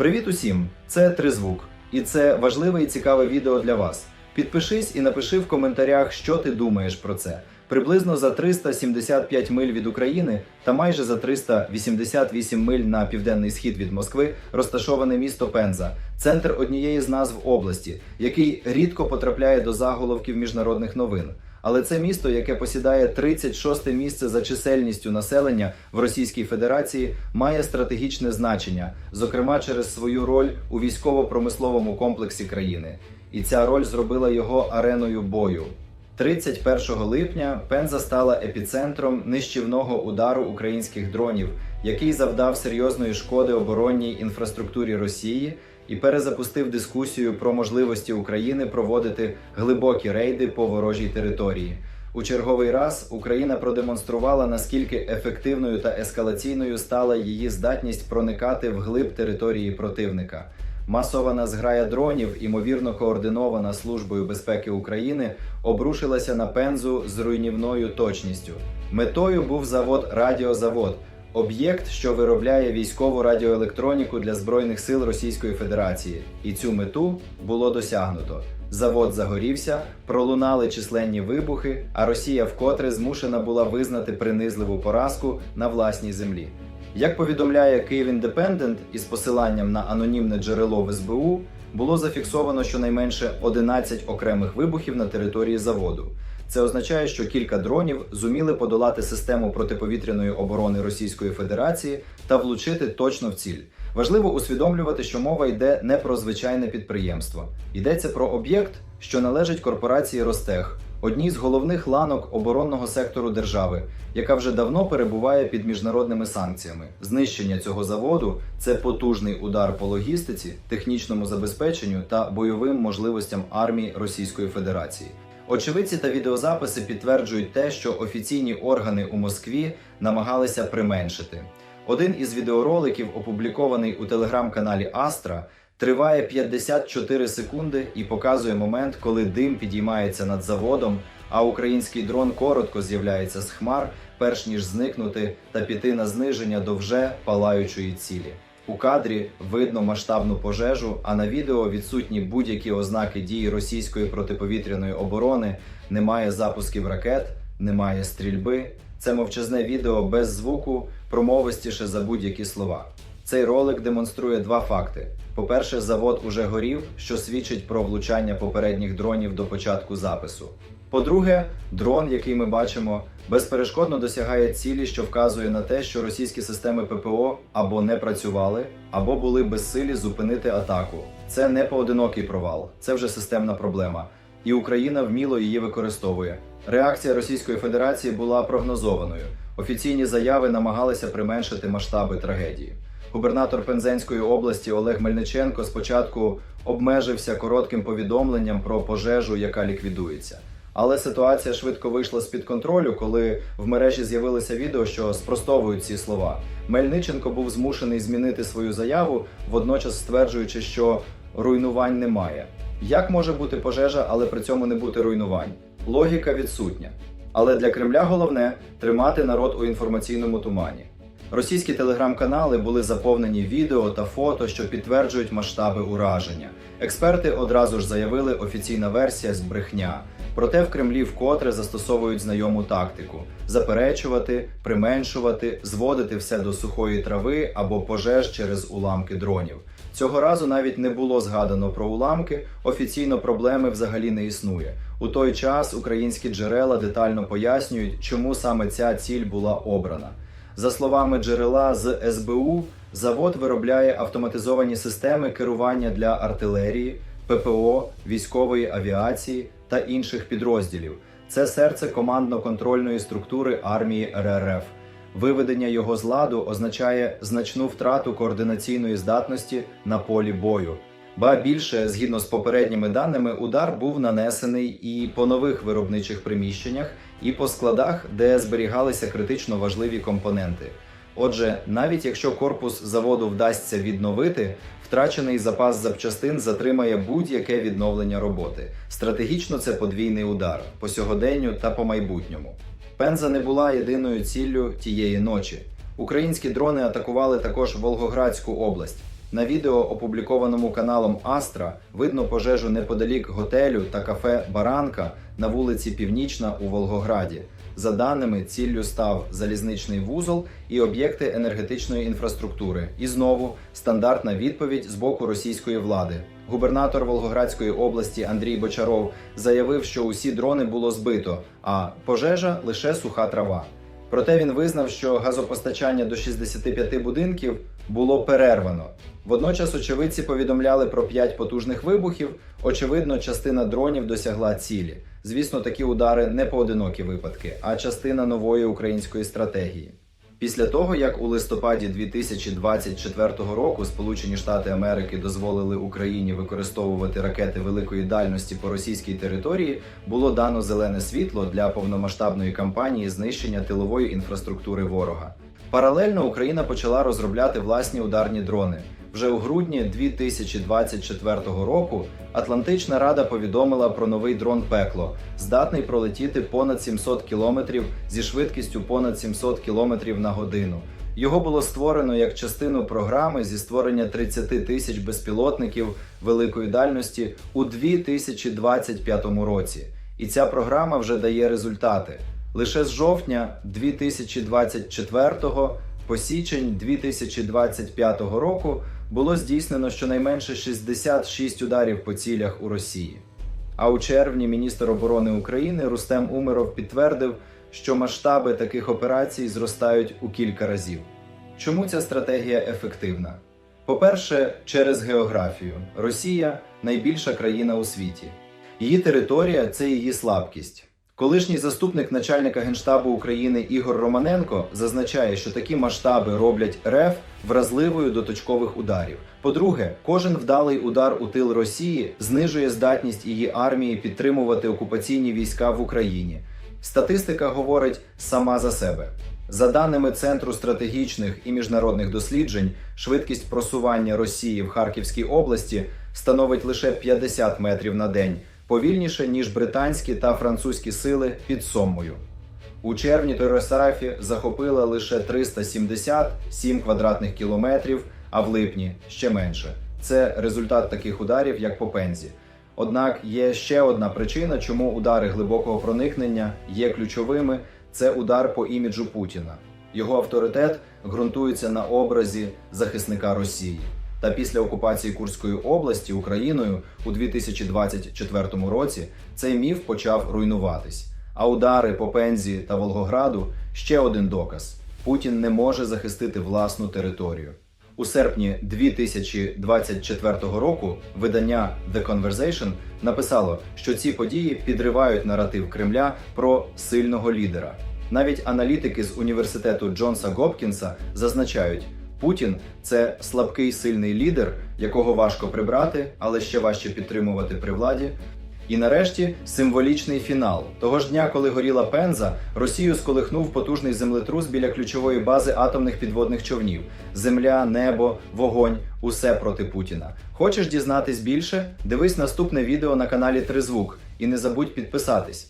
Привіт усім! Це Тризвук, і це важливе і цікаве відео для вас. Підпишись і напиши в коментарях, що ти думаєш про це. Приблизно за 375 миль від України та майже за 388 миль на південний схід від Москви розташоване місто Пенза, центр однієї з назв області, який рідко потрапляє до заголовків міжнародних новин. Але це місто, яке посідає 36 місце за чисельністю населення в Російській Федерації, має стратегічне значення, зокрема через свою роль у військово-промисловому комплексі країни. І ця роль зробила його ареною бою. 31 липня Пенза стала епіцентром нищівного удару українських дронів, який завдав серйозної шкоди оборонній інфраструктурі Росії і перезапустив дискусію про можливості України проводити глибокі рейди по ворожій території. У черговий раз Україна продемонструвала наскільки ефективною та ескалаційною стала її здатність проникати в глиб території противника. Масована зграя дронів, імовірно координована Службою безпеки України, обрушилася на пензу з руйнівною точністю. Метою був завод Радіозавод, об'єкт, що виробляє військову радіоелектроніку для збройних сил Російської Федерації. І цю мету було досягнуто. Завод загорівся, пролунали численні вибухи, а Росія вкотре змушена була визнати принизливу поразку на власній землі. Як повідомляє Київ Індепендент із посиланням на анонімне джерело в СБУ, було зафіксовано щонайменше 11 окремих вибухів на території заводу. Це означає, що кілька дронів зуміли подолати систему протиповітряної оборони Російської Федерації та влучити точно в ціль. Важливо усвідомлювати, що мова йде не про звичайне підприємство, йдеться про об'єкт, що належить корпорації Ростех, одній з головних ланок оборонного сектору держави, яка вже давно перебуває під міжнародними санкціями. Знищення цього заводу це потужний удар по логістиці, технічному забезпеченню та бойовим можливостям армії Російської Федерації. Очевидці та відеозаписи підтверджують те, що офіційні органи у Москві намагалися применшити. Один із відеороликів, опублікований у телеграм-каналі Астра, триває 54 секунди і показує момент, коли дим підіймається над заводом, а український дрон коротко з'являється з хмар, перш ніж зникнути та піти на зниження до вже палаючої цілі. У кадрі видно масштабну пожежу, а на відео відсутні будь-які ознаки дії російської протиповітряної оборони, немає запусків ракет, немає стрільби. Це мовчазне відео без звуку, промовистіше за будь-які слова. Цей ролик демонструє два факти: по-перше, завод уже горів, що свідчить про влучання попередніх дронів до початку запису. По-друге, дрон, який ми бачимо, безперешкодно досягає цілі, що вказує на те, що російські системи ППО або не працювали, або були безсилі зупинити атаку. Це не поодинокий провал, це вже системна проблема. І Україна вміло її використовує. Реакція Російської Федерації була прогнозованою. Офіційні заяви намагалися применшити масштаби трагедії. Губернатор Пензенської області Олег Мельниченко спочатку обмежився коротким повідомленням про пожежу, яка ліквідується. Але ситуація швидко вийшла з-під контролю, коли в мережі з'явилися відео, що спростовують ці слова. Мельниченко був змушений змінити свою заяву, водночас стверджуючи, що руйнувань немає. Як може бути пожежа, але при цьому не бути руйнувань? Логіка відсутня. Але для Кремля головне тримати народ у інформаційному тумані. Російські телеграм-канали були заповнені відео та фото, що підтверджують масштаби ураження. Експерти одразу ж заявили, офіційна версія з брехня. Проте в Кремлі вкотре застосовують знайому тактику: заперечувати, применшувати, зводити все до сухої трави або пожеж через уламки дронів. Цього разу навіть не було згадано про уламки. Офіційно проблеми взагалі не існує. У той час українські джерела детально пояснюють, чому саме ця ціль була обрана. За словами джерела з СБУ, завод виробляє автоматизовані системи керування для артилерії, ППО, військової авіації та інших підрозділів. Це серце командно-контрольної структури армії РРФ. Виведення його з ладу означає значну втрату координаційної здатності на полі бою. Ба більше, згідно з попередніми даними, удар був нанесений і по нових виробничих приміщеннях, і по складах, де зберігалися критично важливі компоненти. Отже, навіть якщо корпус заводу вдасться відновити, втрачений запас запчастин затримає будь-яке відновлення роботи. Стратегічно це подвійний удар по сьогоденню та по майбутньому. Пенза не була єдиною ціллю тієї ночі. Українські дрони атакували також Волгоградську область. На відео, опублікованому каналом Астра, видно пожежу неподалік готелю та кафе Баранка на вулиці Північна у Волгограді. За даними, ціллю став залізничний вузол і об'єкти енергетичної інфраструктури. І знову стандартна відповідь з боку російської влади. Губернатор Волгоградської області Андрій Бочаров заявив, що усі дрони було збито, а пожежа лише суха трава. Проте він визнав, що газопостачання до 65 будинків було перервано. Водночас очевидці повідомляли про 5 потужних вибухів. Очевидно, частина дронів досягла цілі. Звісно, такі удари не поодинокі випадки, а частина нової української стратегії. Після того, як у листопаді 2024 року Сполучені Штати Америки дозволили Україні використовувати ракети великої дальності по російській території, було дано зелене світло для повномасштабної кампанії знищення тилової інфраструктури ворога. Паралельно Україна почала розробляти власні ударні дрони. Вже у грудні 2024 року Атлантична Рада повідомила про новий дрон Пекло, здатний пролетіти понад 700 кілометрів зі швидкістю понад 700 кілометрів на годину. Його було створено як частину програми зі створення 30 тисяч безпілотників великої дальності у 2025 році. І ця програма вже дає результати. Лише з жовтня 2024 по січень 2025 року було здійснено щонайменше 66 ударів по цілях у Росії. А у червні міністр оборони України Рустем Умеров підтвердив, що масштаби таких операцій зростають у кілька разів. Чому ця стратегія ефективна? По-перше, через географію. Росія найбільша країна у світі. Її територія це її слабкість. Колишній заступник начальника генштабу України Ігор Романенко зазначає, що такі масштаби роблять РФ вразливою до точкових ударів. По-друге, кожен вдалий удар у тил Росії знижує здатність її армії підтримувати окупаційні війська в Україні. Статистика говорить сама за себе. За даними Центру стратегічних і міжнародних досліджень, швидкість просування Росії в Харківській області становить лише 50 метрів на день, повільніше ніж британські та французькі сили під Соммою. У червні Торосарафі захопила лише 377 квадратних кілометрів, а в липні ще менше. Це результат таких ударів, як по пензі. Однак є ще одна причина, чому удари глибокого проникнення є ключовими: це удар по іміджу Путіна. Його авторитет ґрунтується на образі захисника Росії. Та після окупації Курської області Україною у 2024 році цей міф почав руйнуватись. А удари по Пензі та Волгограду ще один доказ: Путін не може захистити власну територію. У серпні 2024 року видання The Conversation написало, що ці події підривають наратив Кремля про сильного лідера. Навіть аналітики з університету Джонса Гопкінса зазначають, Путін це слабкий сильний лідер, якого важко прибрати, але ще важче підтримувати при владі. І нарешті символічний фінал. Того ж дня, коли горіла пенза, Росію сколихнув потужний землетрус біля ключової бази атомних підводних човнів. Земля, небо, вогонь усе проти Путіна. Хочеш дізнатись більше? Дивись наступне відео на каналі Тризвук і не забудь підписатись.